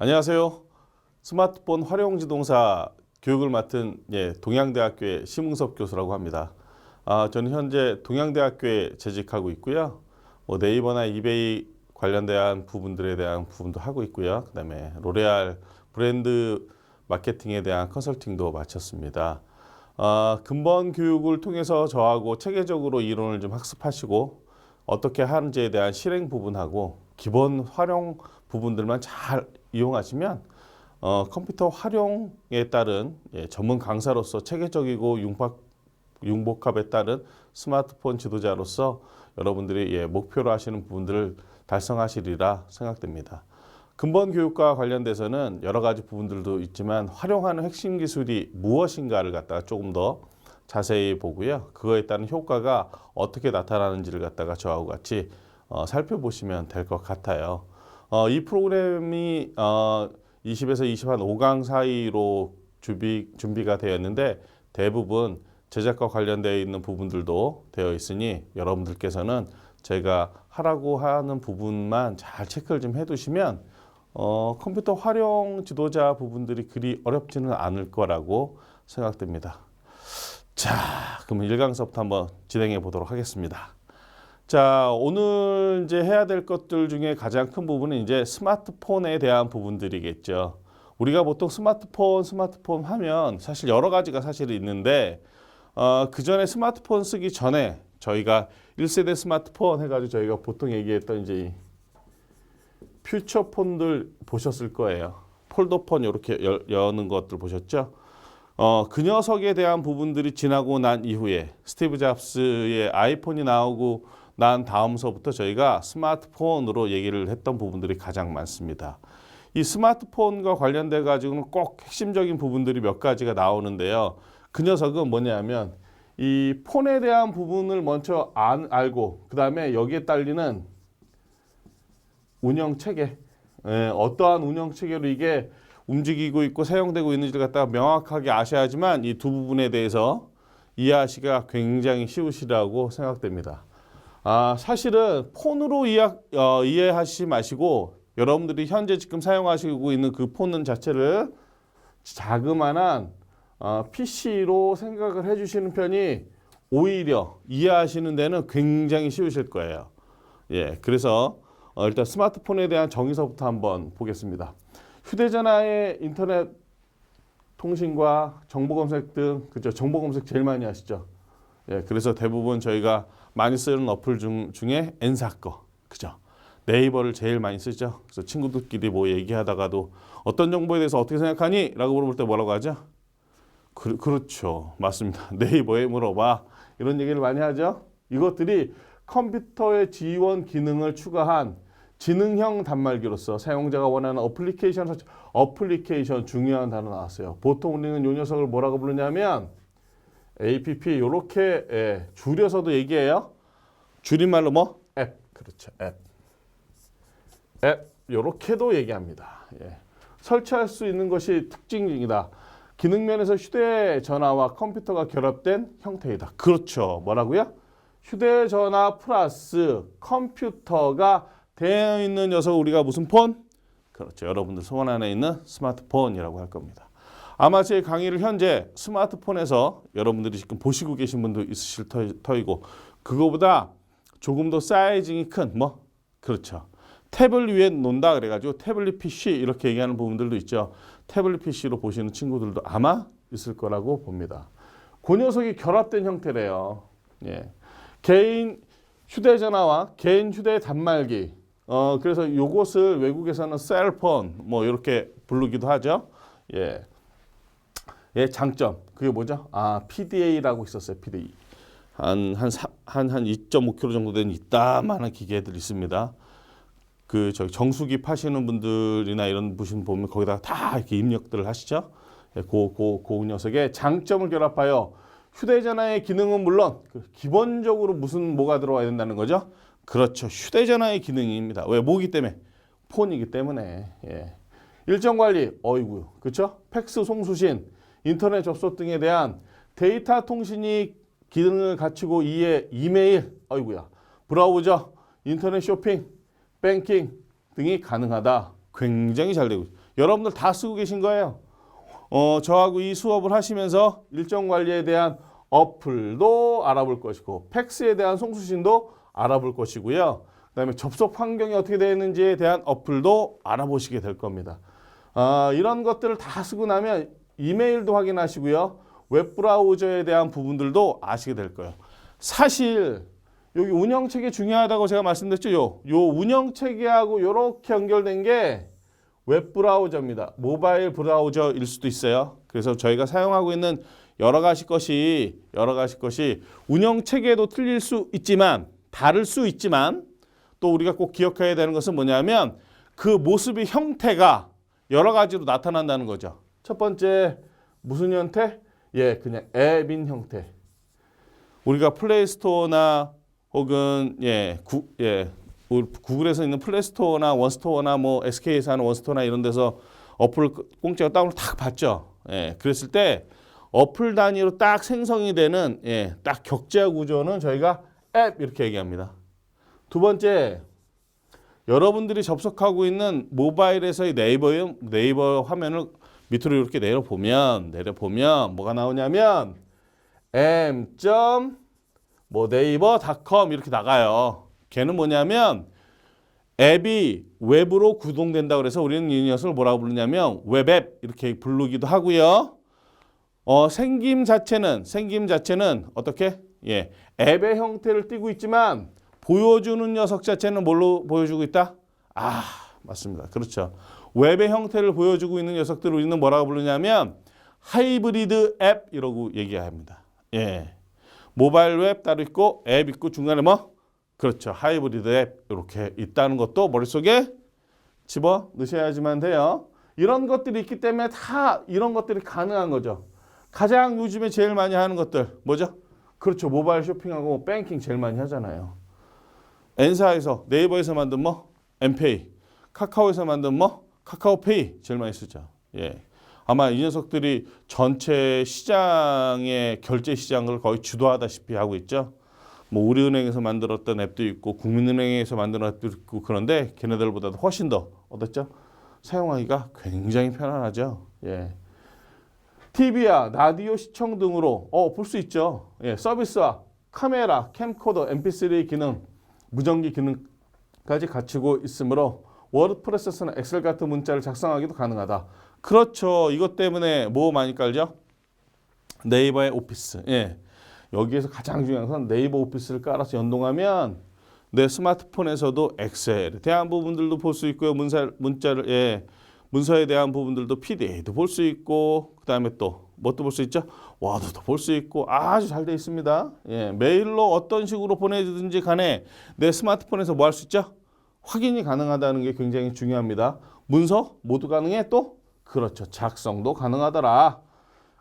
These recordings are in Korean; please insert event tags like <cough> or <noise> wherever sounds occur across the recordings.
안녕하세요. 스마트폰 활용 지동사 교육을 맡은 예, 동양대학교의 심웅섭 교수라고 합니다. 아, 저는 현재 동양대학교에 재직하고 있고요. 뭐 네이버나 이베이 관련된 부분들에 대한 부분도 하고 있고요. 그다음에 로레알 브랜드 마케팅에 대한 컨설팅도 마쳤습니다. 아, 근본 교육을 통해서 저하고 체계적으로 이론을 좀 학습하시고 어떻게 하는지에 대한 실행 부분하고 기본 활용 부분들만 잘 이용하시면 어, 컴퓨터 활용에 따른 예, 전문 강사로서 체계적이고 융합, 융복합에 따른 스마트폰 지도자로서 여러분들이 예, 목표로 하시는 부분들을 달성하시리라 생각됩니다. 근본 교육과 관련돼서는 여러 가지 부분들도 있지만 활용하는 핵심 기술이 무엇인가를 갖다가 조금 더 자세히 보고요. 그거에 따른 효과가 어떻게 나타나는지를 갖다가 저하고 같이 어, 살펴보시면 될 것 같아요. 어, 이 프로그램이 어, 20에서 20한 5강 사이로 준비, 준비가 되었는데 대부분 제작과 관련되어 있는 부분들도 되어 있으니 여러분들께서는 제가 하라고 하는 부분만 잘 체크를 좀 해두시면 어, 컴퓨터 활용 지도자 부분들이 그리 어렵지는 않을 거라고 생각됩니다. 자, 그러면 1강서부터 한번 진행해 보도록 하겠습니다. 자, 오늘 이제 해야 될 것들 중에 가장 큰 부분은 이제 스마트폰에 대한 부분들이겠죠. 우리가 보통 스마트폰, 스마트폰 하면 사실 여러 가지가 사실 있는데, 어, 그 전에 스마트폰 쓰기 전에 저희가 1세대 스마트폰 해가지고 저희가 보통 얘기했던 이제 이 퓨처폰들 보셨을 거예요. 폴더폰 이렇게 여, 여는 것들 보셨죠? 어, 그 녀석에 대한 부분들이 지나고 난 이후에 스티브 잡스의 아이폰이 나오고 난 다음서부터 저희가 스마트폰으로 얘기를 했던 부분들이 가장 많습니다. 이 스마트폰과 관련돼 가지고는 꼭 핵심적인 부분들이 몇 가지가 나오는데요. 그 녀석은 뭐냐면 이 폰에 대한 부분을 먼저 안, 알고 그 다음에 여기에 딸리는 운영 체계, 예, 어떠한 운영 체계로 이게 움직이고 있고 사용되고 있는지를 갖다가 명확하게 아셔야지만 이 두 부분에 대해서 이해하시기가 굉장히 쉬우시라고 생각됩니다. 아, 사실은 폰으로 이해, 어, 이해하시지 마시고 여러분들이 현재 지금 사용하시고 있는 그폰 자체를 자그마한 어, PC로 생각을 해주시는 편이 오히려 이해하시는 데는 굉장히 쉬우실 거예요. 예, 그래서 어, 일단 스마트폰에 대한 정의서부터 한번 보겠습니다. 휴대전화의 인터넷 통신과 정보 검색 등 그죠? 정보 검색 제일 많이 하시죠. 예, 그래서 대부분 저희가 많이 쓰는 어플 중, 중에 N사 거, 그죠? 네이버를 제일 많이 쓰죠. 그래서 친구들끼리 뭐 얘기하다가도 어떤 정보에 대해서 어떻게 생각하니? 라고 물어볼 때 뭐라고 하죠? 그, 그렇죠. 맞습니다. <laughs> 네이버에 물어봐. 이런 얘기를 많이 하죠. 이것들이 컴퓨터의 지원 기능을 추가한 지능형 단말기로서 사용자가 원하는 어플리케이션 어플리케이션 중요한 단어 나왔어요. 보통 우리는 이 녀석을 뭐라고 부르냐면 app 이렇게 예, 줄여서도 얘기해요. 줄임말로 뭐? 앱. 그렇죠. 앱. 앱 이렇게도 얘기합니다. 예. 설치할 수 있는 것이 특징이다. 기능 면에서 휴대전화와 컴퓨터가 결합된 형태이다. 그렇죠. 뭐라고요? 휴대전화 플러스 컴퓨터가 되어 있는 녀석 우리가 무슨 폰? 그렇죠. 여러분들 손 안에 있는 스마트폰이라고 할 겁니다. 아마 제 강의를 현재 스마트폰에서 여러분들이 지금 보시고 계신 분도 있으실 터- 터이고 그거보다 조금 더 사이징이 큰 뭐? 그렇죠. 탭을 위에 놓는다 그래가지고 태블릿 PC 이렇게 얘기하는 부분들도 있죠. 태블릿 PC로 보시는 친구들도 아마 있을 거라고 봅니다. 그 녀석이 결합된 형태래요. 예. 개인 휴대전화와 개인 휴대 단말기. 어 그래서 요것을 외국에서는 셀폰 뭐 이렇게 부르기도 하죠. 예. 예, 장점. 그게 뭐죠? 아, PDA라고 있었어요. PDA. 한한한한 2.5kg 정도 되는 이따만한 기계들 있습니다. 그 저기 정수기 파시는 분들이나 이런 분신 보면 거기다가 다 이렇게 입력들을 하시죠. 예, 고고 그 녀석의 장점을 결합하여 휴대전화의 기능은 물론 그 기본적으로 무슨 뭐가 들어와야 된다는 거죠? 그렇죠. 휴대전화의 기능입니다. 왜? 뭐기 때문에? 폰이기 때문에. 예. 일정 관리, 어이구, 그렇죠? 팩스 송수신, 인터넷 접속 등에 대한 데이터 통신이 기능을 갖추고 이에 이메일, 어이구야, 브라우저, 인터넷 쇼핑, 뱅킹 등이 가능하다. 굉장히 잘 되고 있- 여러분들 다 쓰고 계신 거예요. 어, 저하고 이 수업을 하시면서 일정 관리에 대한 어플도 알아볼 것이고 팩스에 대한 송수신도 알아볼 것이고요. 그다음에 접속 환경이 어떻게 되어 있는지에 대한 어플도 알아보시게 될 겁니다. 아, 이런 것들을 다 쓰고 나면 이메일도 확인하시고요. 웹브라우저에 대한 부분들도 아시게 될 거예요. 사실 여기 운영체계 중요하다고 제가 말씀드렸죠. 요, 요 운영체계하고 이렇게 연결된 게 웹브라우저입니다. 모바일 브라우저일 수도 있어요. 그래서 저희가 사용하고 있는 여러 가지 것이 여러 가지 것이 운영 체계도 틀릴 수 있지만 다를 수 있지만 또 우리가 꼭 기억해야 되는 것은 뭐냐면 그 모습의 형태가 여러 가지로 나타난다는 거죠. 첫 번째 무슨 형태? 예, 그냥 앱인 형태. 우리가 플레이스토어나 혹은 예, 구, 예, 구글에서 있는 플레이스토어나 원스토어나 뭐 SK에서 하는 원스토어나 이런 데서 어플 공짜로 다운을 탁 받죠. 예, 그랬을 때 어플 단위로 딱 생성이 되는 예, 딱 격자 구조는 저희가 앱 이렇게 얘기합니다. 두 번째 여러분들이 접속하고 있는 모바일에서의 네이버 네이버 화면을 밑으로 이렇게 내려 보면 내려 보면 뭐가 나오냐면 m. 뭐 네이버닷컴 이렇게 나가요. 걔는 뭐냐면 앱이 웹으로 구동된다 그래서 우리는 이 녀석을 뭐라고 부르냐면 웹앱 이렇게 부르기도 하고요. 어, 생김 자체는 생김 자체는 어떻게? 예. 앱의 형태를 띠고 있지만 보여주는 녀석 자체는 뭘로 보여주고 있다? 아, 맞습니다. 그렇죠. 웹의 형태를 보여주고 있는 녀석들을 우리는 뭐라고 부르냐면 하이브리드 앱 이라고 얘기합니다. 예. 모바일 웹 따로 있고 앱 있고 중간에 뭐 그렇죠. 하이브리드 앱 이렇게 있다는 것도 머릿속에 집어 넣으셔야지만 돼요. 이런 것들이 있기 때문에 다 이런 것들이 가능한 거죠. 가장 요즘에 제일 많이 하는 것들 뭐죠? 그렇죠. 모바일 쇼핑하고 뱅킹 제일 많이 하잖아요. 엔사에서 네이버에서 만든 뭐 엠페이, 카카오에서 만든 뭐 카카오페이 제일 많이 쓰죠. 예. 아마 이 녀석들이 전체 시장의 결제 시장을 거의 주도하다시피 하고 있죠. 뭐 우리은행에서 만들었던 앱도 있고 국민은행에서 만든 앱도 있고 그런데 걔네들보다도 훨씬 더 어떻죠? 사용하기가 굉장히 편안하죠. 예. TV야 라디오 시청 등으로 어, 볼 수 있죠. 예, 서비스와 카메라, 캠코더, MP3 기능, 무전기 기능까지 갖추고 있으므로 워드 프로세서나 엑셀 같은 문자를 작성하기도 가능하다. 그렇죠. 이것 때문에 뭐 많이 깔죠? 네이버의 오피스. 예. 여기에서 가장 중요한 건 네이버 오피스를 깔아서 연동하면 내 스마트폰에서도 엑셀에 대한 부분들도 볼 수 있고요. 문사 문자를 예. 문서에 대한 부분들도 PDA도 볼 수 있고 그 다음에 또 뭣도 볼 수 있죠? 와드도 볼 수 있고 아주 잘 돼 있습니다. 예. 메일로 어떤 식으로 보내든지 간에 내 스마트폰에서 뭐 할 수 있죠? 확인이 가능하다는 게 굉장히 중요합니다. 문서 모두 가능해 또 그렇죠. 작성도 가능하더라.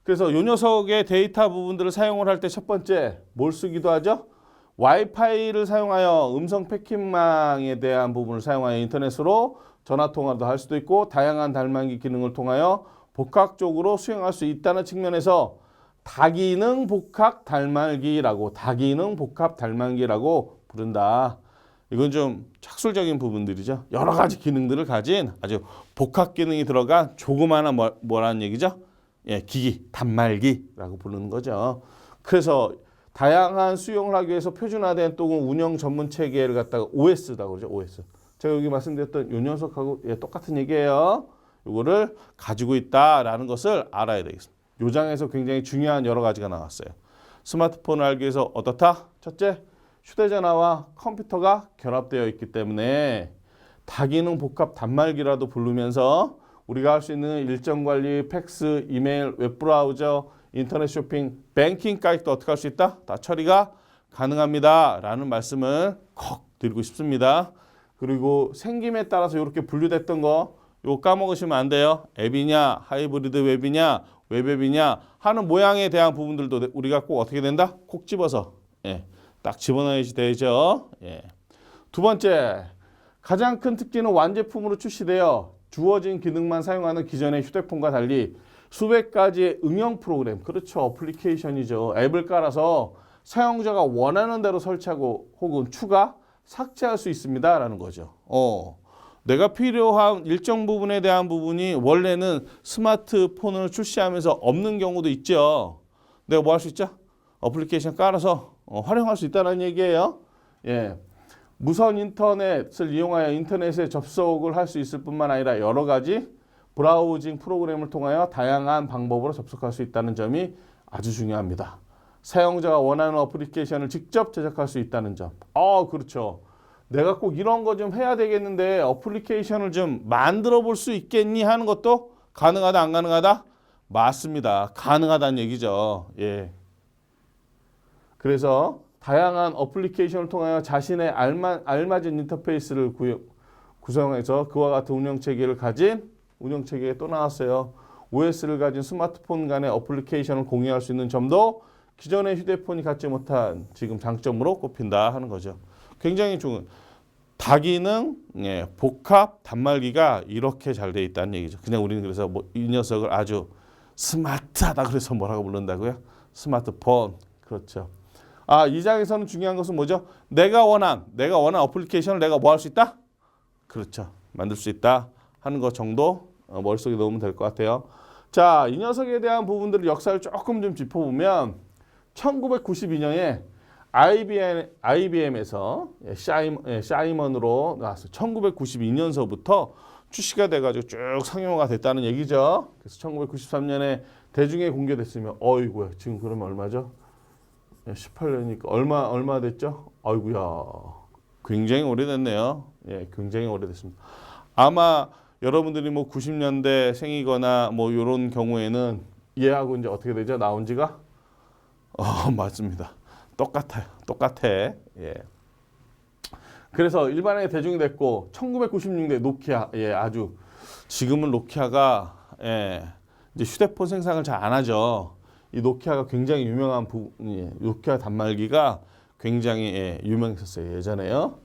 그래서 요 녀석의 데이터 부분들을 사용을 할 때 첫 번째 뭘 쓰기도 하죠? 와이파이를 사용하여 음성 패킷망에 대한 부분을 사용하여 인터넷으로 전화 통화도 할 수도 있고 다양한 달만기 기능을 통하여 복합적으로 수행할 수 있다는 측면에서 다기능 복합 달말기라고 다기능 복합 달말기라고 부른다. 이건 좀 착술적인 부분들이죠. 여러 가지 기능들을 가진 아주 복합 기능이 들어간 조그마한 뭐, 뭐라는 얘기죠? 예, 기기, 단말기라고 부르는 거죠. 그래서 다양한 수용을 하기 위해서 표준화된 또는 운영 전문 체계를 갖다가 OS라고 그러죠. OS. 제가 여기 말씀드렸던 요 녀석하고 예, 똑같은 얘기예요. 요거를 가지고 있다라는 것을 알아야 되겠습니다. 요 장에서 굉장히 중요한 여러 가지가 나왔어요. 스마트폰을 알기 위해서 어떻다? 첫째, 휴대전화와 컴퓨터가 결합되어 있기 때문에 다기능 복합 단말기라도 부르면서 우리가 할 수 있는 일정 관리, 팩스, 이메일, 웹브라우저, 인터넷 쇼핑, 뱅킹까지도 어떻게 할 수 있다? 다 처리가 가능합니다. 라는 말씀을 콕 드리고 싶습니다. 그리고 생김에 따라서 이렇게 분류됐던 거, 요 까먹으시면 안 돼요. 앱이냐, 하이브리드 웹이냐, 웹앱이냐 하는 모양에 대한 부분들도 우리가 꼭 어떻게 된다? 콕 집어서 예, 딱 집어넣어야지 되죠. 예. 두 번째, 가장 큰 특징은 완제품으로 출시되어 주어진 기능만 사용하는 기존의 휴대폰과 달리 수백 가지의 응용 프로그램, 그렇죠. 어플리케이션이죠. 앱을 깔아서 사용자가 원하는 대로 설치하고 혹은 추가, 삭제할 수 있습니다 라는 거죠. 어. 내가 필요한 일정 부분에 대한 부분이 원래는 스마트폰을 출시하면서 없는 경우도 있죠. 내가 뭐 할 수 있죠? 어플리케이션 깔아서 어, 활용할 수 있다는 얘기예요. 예. 무선 인터넷을 이용하여 인터넷에 접속을 할 수 있을 뿐만 아니라 여러 가지 브라우징 프로그램을 통하여 다양한 방법으로 접속할 수 있다는 점이 아주 중요합니다. 사용자가 원하는 어플리케이션을 직접 제작할 수 있다는 점. 어, 그렇죠. 내가 꼭 이런 거 좀 해야 되겠는데 어플리케이션을 좀 만들어 볼 수 있겠니 하는 것도 가능하다 안 가능하다? 맞습니다. 가능하다는 얘기죠. 예. 그래서 다양한 어플리케이션을 통하여 자신의 알마, 알맞은 인터페이스를 구, 구성해서 그와 같은 운영 체계를 가진 운영 체계에 또 나왔어요. OS를 가진 스마트폰 간의 어플리케이션을 공유할 수 있는 점도 기존의 휴대폰이 갖지 못한 지금 장점으로 꼽힌다 하는 거죠. 굉장히 좋은 다기능 예, 복합 단말기가 이렇게 잘 돼 있다는 얘기죠. 그냥 우리는 그래서 뭐 이 녀석을 아주 스마트하다 그래서 뭐라고 부른다고요? 스마트폰 그렇죠. 아, 이 장에서는 중요한 것은 뭐죠? 내가 원한, 내가 원한 어플리케이션을 내가 뭐 할 수 있다? 그렇죠. 만들 수 있다 하는 것 정도 어, 머릿속에 넣으면 될 것 같아요. 자, 이 녀석에 대한 부분들을 역사를 조금 좀 짚어보면 1992년에 IBM, IBM에서 샤임, 예, 샤이먼으로 나왔어요. 1992년서부터 출시가 돼가지고 쭉 상용화가 됐다는 얘기죠. 그래서 1993년에 대중에 공개됐으면 어이구야 지금 그러면 얼마죠? 18년이니까 얼마 얼마 됐죠? 아이구야 굉장히 오래됐네요. 예, 굉장히 오래됐습니다. 아마 여러분들이 뭐 90년대 생이거나 뭐 이런 경우에는 얘하고 이제 어떻게 되죠? 나온 지가 어 <laughs> 맞습니다. 똑같아요. 똑같아. 예. 그래서 일반에 대중이 됐고 1996년에 노키아 예 아주 지금은 노키아가 예 이제 휴대폰 생산을 잘 안 하죠. 이 노키아가 굉장히 유명한 부, 예, 노키아 단말기가 굉장히 예, 유명했었어요 예전에요.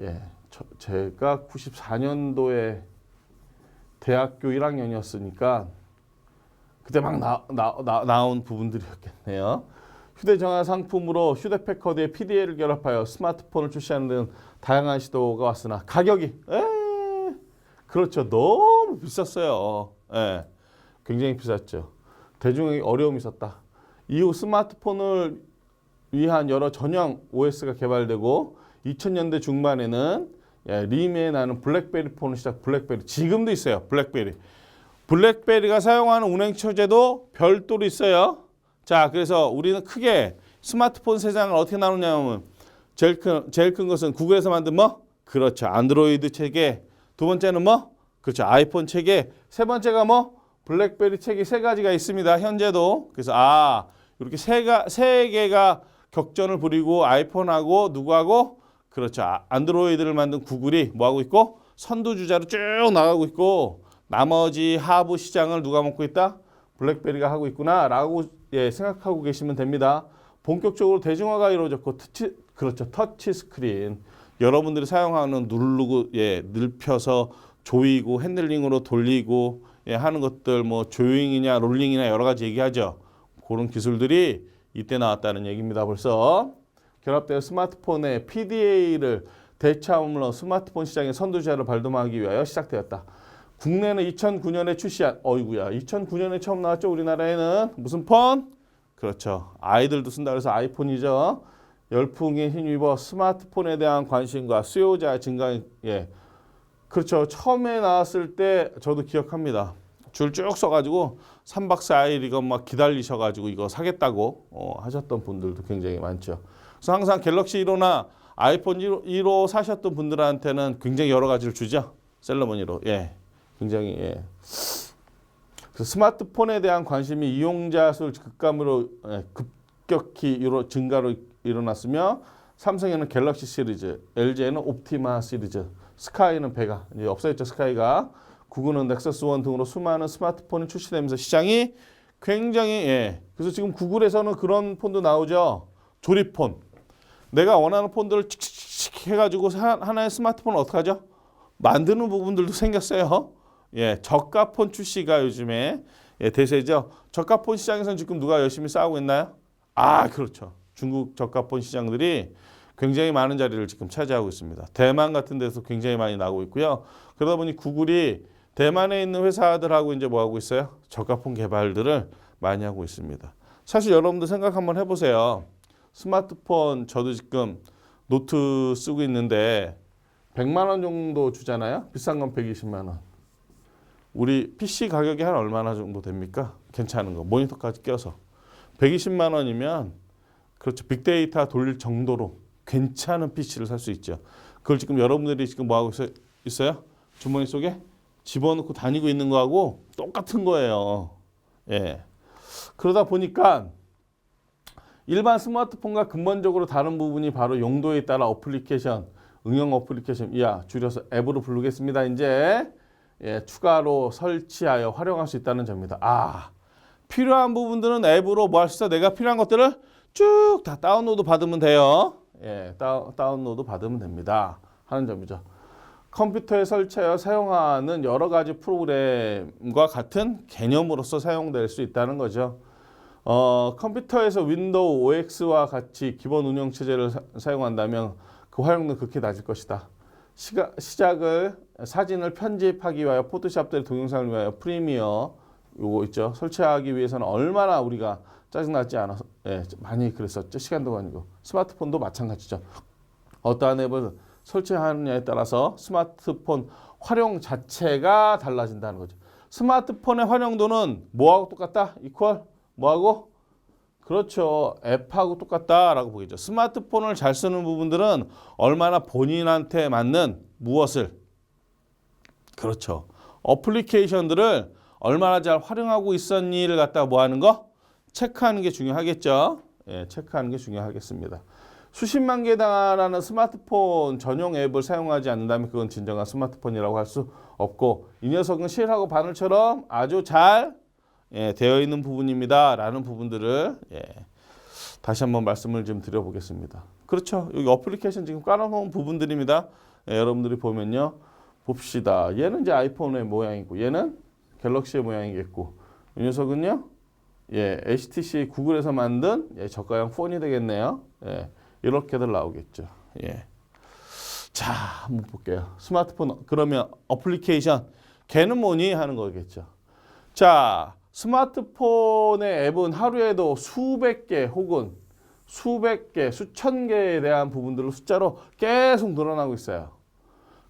예, 저, 제가 94년도에 대학교 1학년이었으니까 그때 막 나, 나, 나, 나온 부분들이었겠네요. 휴대전화 상품으로 휴대패커드에 PDA를 결합하여 스마트폰을 출시하는 등 다양한 시도가 왔으나 가격이 에 그렇죠 너무 비쌌어요. 예, 굉장히 비쌌죠. 대중에게 어려움이 있었다. 이후 스마트폰을 위한 여러 전용 OS가 개발되고 2000년대 중반에는 예, 림에 나는 블랙베리 폰을 시작 블랙베리 지금도 있어요 블랙베리. 블랙베리가 사용하는 운행 처제도 별도로 있어요. 자 그래서 우리는 크게 스마트폰 세상을 어떻게 나누냐면 제일 큰 제일 큰 것은 구글에서 만든 뭐? 그렇죠. 안드로이드 체계. 두 번째는 뭐? 그렇죠. 아이폰 체계. 세 번째가 뭐 블랙베리 책이 세 가지가 있습니다. 현재도 그래서 아 이렇게 세가 세 개가 격전을 벌이고 아이폰하고 누구하고 그렇죠 아, 안드로이드를 만든 구글이 뭐 하고 있고 선두주자로 쭉 나가고 있고 나머지 하부 시장을 누가 먹고 있다? 블랙베리가 하고 있구나라고 예, 생각하고 계시면 됩니다. 본격적으로 대중화가 이루어졌고 터치 그렇죠 터치 스크린 여러분들이 사용하는 누르고 예 늙혀서 조이고 핸들링으로 돌리고 예, 하는 것들 뭐 조잉이냐 롤링이냐 여러 가지 얘기하죠. 그런 기술들이 이때 나왔다는 얘기입니다. 벌써 결합된 스마트폰의 PDA를 대체함으로 스마트폰 시장의 선두주자를 발돋움하기 위하여 시작되었다. 국내는 2009년에 출시한 어이구야 2009년에 처음 나왔죠 우리나라에는 무슨 폰? 그렇죠 아이들도 쓴다 그래서 아이폰이죠 열풍에 힘입어 스마트폰에 대한 관심과 수요자 증가 예 그렇죠. 처음에 나왔을 때 저도 기억합니다. 줄쭉 서가지고 3박 4일 이거 막 기다리셔가지고 이거 사겠다고 어, 하셨던 분들도 굉장히 많죠. 그래서 항상 갤럭시 1호나 아이폰 1호, 1호 사셨던 분들한테는 굉장히 여러 가지를 주죠. 셀러머니로. 예. 굉장히 예. 스마트폰에 대한 관심이 이용자 수 급감으로 예, 급격히 일어, 증가로 일어났으며 삼성에는 갤럭시 시리즈, LG에는 옵티마 시리즈, 스카이는 배가 이제 없어졌죠 스카이가. 구글은 넥서스 원 등으로 수많은 스마트폰이 출시되면서 시장이 굉장히 예. 그래서 지금 구글에서는 그런 폰도 나오죠. 조립폰. 내가 원하는 폰들을 칙칙칙 해가지고 사- 하나의 스마트폰을 어떻게 하죠? 만드는 부분들도 생겼어요. 예 저가폰 출시가 요즘에 예, 대세죠. 저가폰 시장에서는 지금 누가 열심히 싸우고 있나요? 아 그렇죠. 중국 저가폰 시장들이 굉장히 많은 자리를 지금 차지하고 있습니다. 대만 같은 데서 굉장히 많이 나오고 있고요. 그러다 보니 구글이 대만에 있는 회사들하고 이제 뭐 하고 있어요? 저가폰 개발들을 많이 하고 있습니다. 사실 여러분들 생각 한번 해보세요. 스마트폰 저도 지금 노트 쓰고 있는데 100만 원 정도 주잖아요. 비싼 건 120만 원. 우리 PC 가격이 한 얼마나 정도 됩니까? 괜찮은 거 모니터까지 껴서 120만 원이면 그렇죠 빅데이터 돌릴 정도로 괜찮은 PC를 살 수 있죠. 그걸 지금 여러분들이 지금 뭐 하고 있어- 있어 요? 주머니 속에 집어넣고 다니고 있는 거하고 똑같은 거예요. 예. 그러다 보니까 일반 스마트폰과 근본적으로 다른 부분이 바로 용도에 따라 어플리케이션, 응용 어플리케이션, 이야 줄여서 앱으로 부르겠습니다. 이제 예, 추가로 설치하여 활용할 수 있다는 점입니다. 아, 필요한 부분들은 앱으로 뭐 할 수 있어? 내가 필요한 것들을 쭉 다 다운로드 받으면 돼요. 예, 다운, 다운 로드 받으면 됩니다. 하는 점이죠. 컴퓨터에 설치하여 사용하는 여러 가지 프로그램과 같은 개념으로서 사용될 수 있다는 거죠. 어, 컴퓨터에서 윈도우 OX와 같이 기본 운영 체제를 사, 사용한다면 그 활용도는 극히 낮을 것이다. 시가, 시작을 사진을 편집하기 위하여 포토샵들 동영상을 위하여 프리미어 요거 있죠. 설치하기 위해서는 얼마나 우리가 짜증나지 않아서 예, 많이 그랬었죠. 시간도 아니고 스마트폰도 마찬가지죠. 어떠한 앱을 설치하느냐에 따라서 스마트폰 활용 자체가 달라진다는 거죠. 스마트폰의 활용도는 뭐하고 똑같다? 이퀄 뭐하고? 그렇죠. 앱하고 똑같다라고 보겠죠. 스마트폰을 잘 쓰는 부분들은 얼마나 본인한테 맞는 무엇을 그렇죠. 어플리케이션들을 얼마나 잘 활용하고 있었니를 갖다 뭐 하는 거? 체크하는 게 중요하겠죠. 예, 체크하는 게 중요하겠습니다. 수십만 개 달하는 스마트폰 전용 앱을 사용하지 않는다면 그건 진정한 스마트폰이라고 할 수 없고 이 녀석은 실하고 바늘처럼 아주 잘 예, 되어 있는 부분입니다 라는 부분들을 예, 다시 한번 말씀을 좀 드려보겠습니다. 그렇죠. 여기 어플리케이션 지금 깔아놓은 부분들입니다. 예, 여러분들이 보면요. 봅시다. 얘는 이제 아이폰의 모양이고 얘는 갤럭시의 모양이겠고 이 녀석은요. 예, HTC 구글에서 만든 예, 저가형 폰이 되겠네요. 예, 이렇게들 나오겠죠. 예. 자, 한번 볼게요. 스마트폰 그러면 어플리케이션 걔는 뭐니 하는 거겠죠. 자, 스마트폰의 앱은 하루에도 수백 개 혹은 수백 개, 수천 개에 대한 부분들로 숫자로 계속 늘어나고 있어요.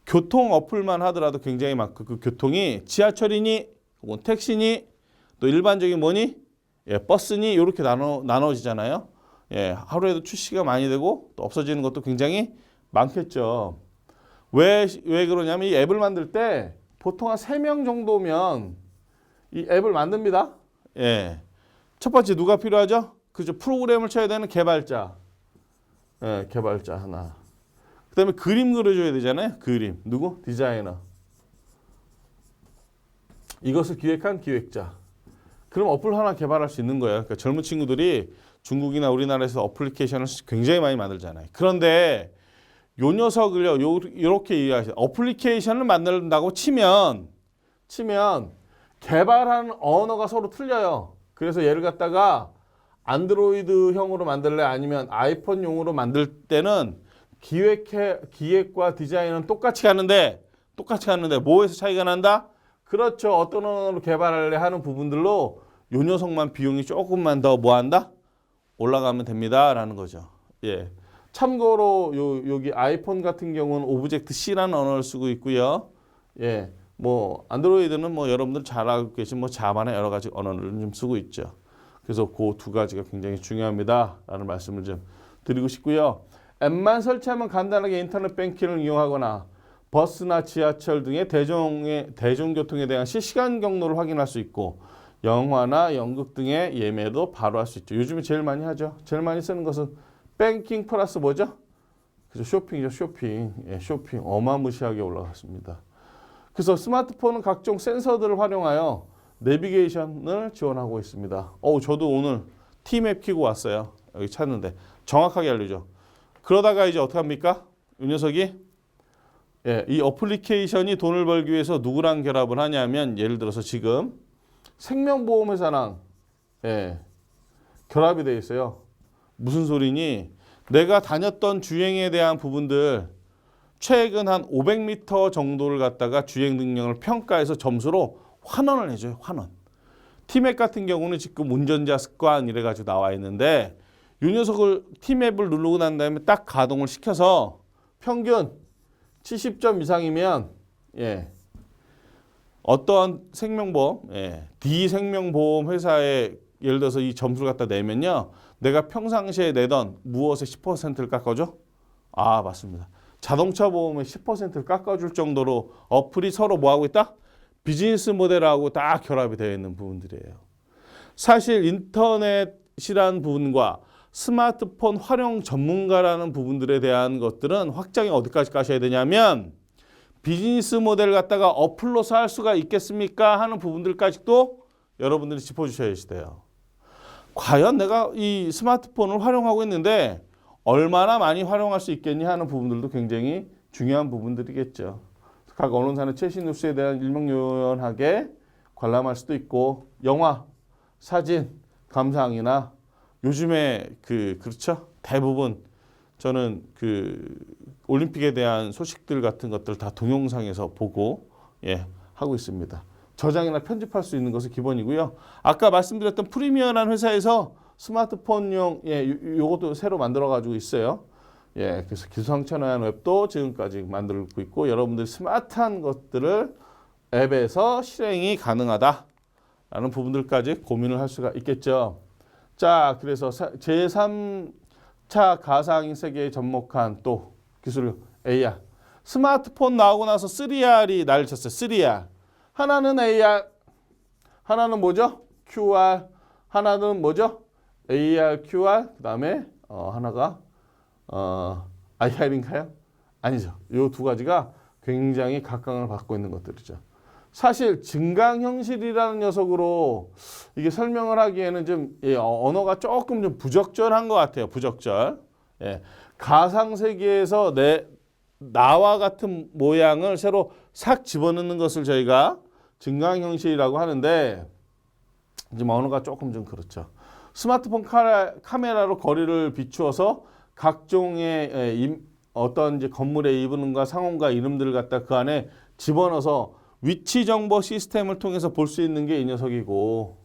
교통 어플만 하더라도 굉장히 많고 그 교통이 지하철이니 혹은 택시니 또 일반적인 뭐니 예, 버스니 이렇게 나눠 나눠지잖아요. 예, 하루에도 출시가 많이 되고 또 없어지는 것도 굉장히 많겠죠. 왜, 왜 그러냐면 이 앱을 만들 때 보통 한 세 명 정도면 이 앱을 만듭니다. 예. 첫 번째 누가 필요하죠? 그죠. 프로그램을 쳐야 되는 개발자. 예, 개발자 하나. 그 다음에 그림 그려줘야 되잖아요. 그림. 누구? 디자이너. 이것을 기획한 기획자. 그럼 어플 하나 개발할 수 있는 거예요. 그러니까 젊은 친구들이 중국이나 우리나라에서 어플리케이션을 굉장히 많이 만들잖아요. 그런데 요 녀석을요, 요, 요렇게 이해하세요. 어플리케이션을 만든다고 치면, 치면 개발하는 언어가 서로 틀려요. 그래서 얘를 갖다가 안드로이드형으로 만들래 아니면 아이폰용으로 만들 때는 기획해, 기획과 디자인은 똑같이 가는데, 똑같이 가는데 뭐에서 차이가 난다? 그렇죠. 어떤 언어로 개발할래 하는 부분들로 요 녀석만 비용이 조금만 더 뭐한다? 올라가면 됩니다라는 거죠. 예. 참고로 요 여기 아이폰 같은 경우는 오브젝트 C라는 언어를 쓰고 있고요. 예. 뭐 안드로이드는 뭐 여러분들 잘 알고 계신 뭐 자바나 여러 가지 언어를 좀 쓰고 있죠. 그래서 그 두 가지가 굉장히 중요합니다라는 말씀을 좀 드리고 싶고요. 앱만 설치하면 간단하게 인터넷 뱅킹을 이용하거나 버스나 지하철 등의 대중의 대중교통에 대한 실시간 경로를 확인할 수 있고 영화나 연극 등의 예매도 바로 할 수 있죠. 요즘에 제일 많이 하죠. 제일 많이 쓰는 것은 뱅킹 플러스 뭐죠? 그죠 쇼핑이죠. 쇼핑. 예, 쇼핑 어마무시하게 올라갔습니다. 그래서 스마트폰은 각종 센서들을 활용하여 내비게이션을 지원하고 있습니다. 어우 저도 오늘 T맵 키고 왔어요. 여기 찾는데 정확하게 알려줘. 그러다가 이제 어떻게 합니까? 이 녀석이 예, 이 어플리케이션이 돈을 벌기 위해서 누구랑 결합을 하냐면 예를 들어서 지금 생명보험회사랑 예, 결합이 돼 있어요. 무슨 소리니? 내가 다녔던 주행에 대한 부분들 최근 한 500m 정도를 갖다가 주행 능력을 평가해서 점수로 환원을 해줘요. 환원. 티맵 같은 경우는 지금 운전자 습관 이래가지고 나와 있는데 이 녀석을 티맵을 누르고 난 다음에 딱 가동을 시켜서 평균 70점 이상이면 예 어떠한 생명보험 예, D 생명보험 회사에 예를 들어서 이 점수를 갖다 내면요 내가 평상시에 내던 무엇의 10%를 깎아줘? 아 맞습니다. 자동차 보험의 10%를 깎아줄 정도로 어플이 서로 뭐 하고 있다? 비즈니스 모델하고 딱 결합이 되어 있는 부분들이에요. 사실 인터넷이라는 부분과 스마트폰 활용 전문가라는 부분들에 대한 것들은 확장이 어디까지 가셔야 되냐면 비즈니스 모델 갖다가 어플로서 할 수가 있겠습니까 하는 부분들까지도 여러분들이 짚어주셔야 돼요. 과연 내가 이 스마트폰을 활용하고 있는데 얼마나 많이 활용할 수 있겠니 하는 부분들도 굉장히 중요한 부분들이겠죠. 각 언론사는 최신 뉴스에 대한 일목요연하게 관람할 수도 있고 영화, 사진, 감상이나 요즘에 그 그렇죠 대부분 저는 그 올림픽에 대한 소식들 같은 것들 다 동영상에서 보고 예 하고 있습니다. 저장이나 편집할 수 있는 것은 기본이고요. 아까 말씀드렸던 프리미어라는 회사에서 스마트폰용 예 요- 요것도 새로 만들어 가지고 있어요. 예 그래서 기상천외한 웹도 지금까지 만들고 있고 여러분들 스마트한 것들을 앱에서 실행이 가능하다라는 부분들까지 고민을 할 수가 있겠죠. 자, 그래서 제3차 가상인 세계에 접목한 또 기술 AR. 스마트폰 나오고 나서 3R이 난리 쳤어요. 3R. 하나는 AR, 하나는 뭐죠? QR, 하나는 뭐죠? AR, QR, 그 다음에 어, 하나가 어, IR인가요? 아니죠. 이 두 가지가 굉장히 각광을 받고 있는 것들이죠. 사실 증강현실이라는 녀석으로 이게 설명을 하기에는 좀 예, 어, 언어가 조금 좀 부적절한 것 같아요. 부적절. 예, 가상 세계에서 내 나와 같은 모양을 새로 싹 집어넣는 것을 저희가 증강현실이라고 하는데 지금 언어가 조금 좀 그렇죠. 스마트폰 카라, 카메라 로 거리를 비추어서 각종의 예, 임- 어떤 이제 건물의 이름과 상호과 이름들을 갖다 그 안에 집어넣어서 위치 정보 시스템을 통해서 볼 수 있는 게 이 녀석이고,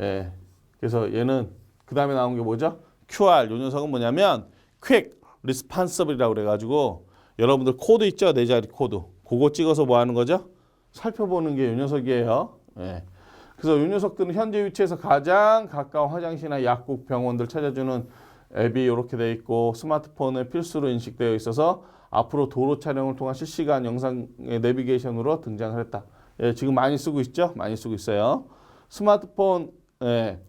예. 그래서 얘는 그 다음에 나온 게 뭐죠? QR. 이 녀석은 뭐냐면 Quick Responsible이라고 그래가지고 여러분들 코드 있죠? 네 자리 코드. 그거 찍어서 뭐 하는 거죠? 살펴보는 게이 녀석이에요. 예. 그래서 이 녀석들은 현재 위치에서 가장 가까운 화장실이나 약국, 병원들 찾아주는 앱이 이렇게 돼 있고 스마트폰에 필수로 인식되어 있어서 앞으로 도로 촬영을 통한 실시간 영상 내비게이션으로 등장을 했다. 예, 지금 많이 쓰고 있죠? 많이 쓰고 있어요. 스마트폰 예,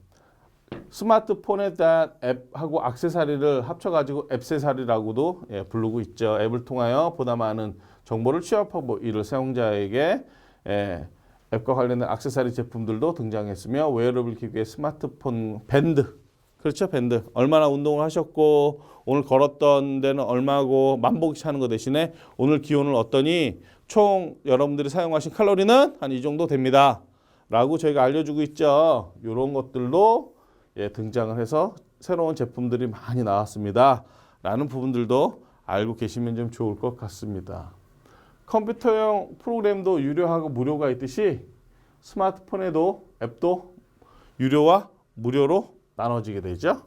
스마트폰에 대한 앱하고 액세서리를 합쳐가지고 앱세서리라고도 예, 부르고 있죠. 앱을 통하여 보다 많은 정보를 취합하고 이를 사용자에게 예, 앱과 관련된 액세서리 제품들도 등장했으며 웨어러블 기기의 스마트폰 밴드 그렇죠 밴드. 얼마나 운동을 하셨고 오늘 걸었던 데는 얼마고 만보기 하는 거 대신에 오늘 기온을 어떠니? 총 여러분들이 사용하신 칼로리는 한 이 정도 됩니다. 라고 저희가 알려주고 있죠. 이런 것들도 예, 등장을 해서 새로운 제품들이 많이 나왔습니다. 라는 부분들도 알고 계시면 좀 좋을 것 같습니다. 컴퓨터용 프로그램도 유료하고 무료가 있듯이 스마트폰에도 앱도 유료와 무료로 나눠지게 되죠.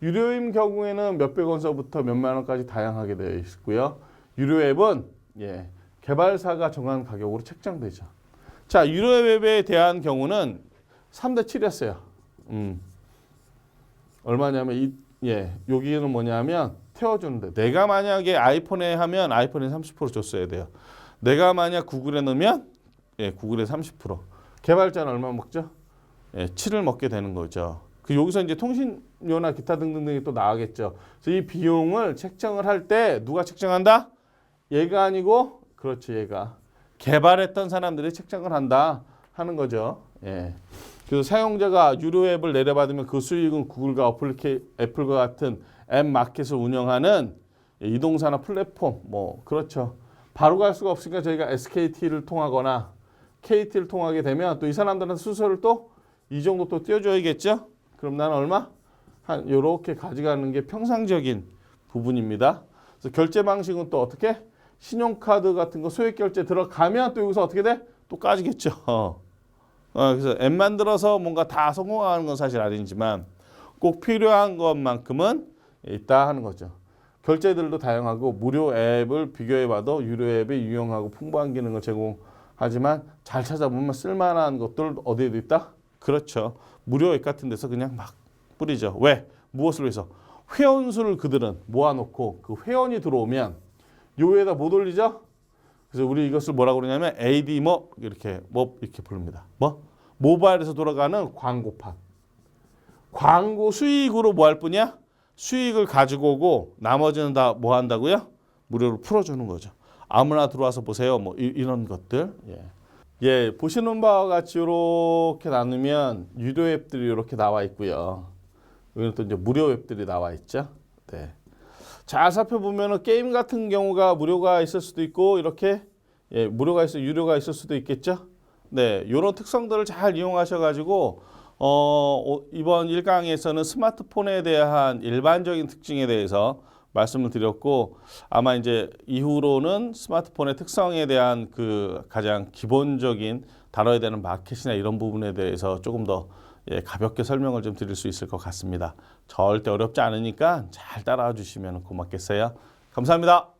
유료인 경우에는 몇백 원서부터 몇만 원까지 다양하게 되어 있고요. 유료 앱은 예, 개발사가 정한 가격으로 책정되죠. 자, 유료 앱에 대한 경우는 3대 7이었어요. 음. 얼마냐면 이 예, 여기는 뭐냐면 태워주는데 내가 만약에 아이폰에 하면 아이폰에 30% 줬어야 돼요. 내가 만약 구글에 넣으면 예, 구글에 30% 개발자는 얼마 먹죠? 예, 7을 먹게 되는 거죠. 그 여기서 이제 통신료나 기타 등등등이 또 나가겠죠. 그래서 이 비용을 책정을 할 때 누가 책정한다? 얘가 아니고 그렇죠, 얘가 개발했던 사람들이 책정을 한다 하는 거죠. 예. 그래서 사용자가 유료 앱을 내려받으면 그 수익은 구글과 어플리케 애플과 같은 앱 마켓을 운영하는 이동사나 플랫폼 뭐 그렇죠. 바로 갈 수가 없으니까 저희가 SKT를 통하거나 KT를 통하게 되면 또 이 사람들한테 수수료를 또 이 정도 또 띄워줘야겠죠. 그럼 나는 얼마? 한 이렇게 가져가는 게 평상적인 부분입니다. 그래서 결제 방식은 또 어떻게? 신용카드 같은 거 소액 결제 들어가면 또 여기서 어떻게 돼? 또 까지겠죠. 어, 그래서 앱 만 들어서 뭔가 다 성공하는 건 사실 아니지만 꼭 필요한 것만큼은 있다 하는 거죠. 결제들도 다양하고 무료 앱을 비교해봐도 유료 앱이 유용하고 풍부한 기능을 제공하지만 잘 찾아보면 쓸만한 것들 어디에도 있다? 그렇죠. 무료 앱 같은 데서 그냥 막 뿌리죠. 왜? 무엇을 위해서? 회원수를 그들은 모아놓고 그 회원이 들어오면 요에다 못 올리죠? 그래서 우리 이것을 뭐라고 그러냐면 AD 뭐 이렇게 뭐 이렇게 부릅니다. 뭐 모바일에서 돌아가는 광고판. 광고 수익으로 뭐 할 뿐이야? 수익을 가지고 오고 나머지는 다 뭐 한다고요? 무료로 풀어주는 거죠. 아무나 들어와서 보세요. 뭐 이, 런 것들. 예. 예, 보시는 바와 같이 이렇게 나누면 유료 앱들이 이렇게 나와 있고요. 여기는 또 이제 무료 앱들이 나와 있죠. 네. 잘 살펴보면은 게임 같은 경우가 무료가 있을 수도 있고 이렇게 예, 무료가 있어 유료가 있을 수도 있겠죠. 네, 이런 특성들을 잘 이용하셔가지고 어, 오- 이번 1강에서는 스마트폰에 대한 일반적인 특징에 대해서 말씀을 드렸고 아마 이제 이후로는 스마트폰의 특성에 대한 그 가장 기본적인 다뤄야 되는 마켓이나 이런 부분에 대해서 조금 더 예, 가볍게 설명을 좀 드릴 수 있을 것 같습니다. 절대 어렵지 않으니까 잘 따라와 주시면 고맙겠어요. 감사합니다.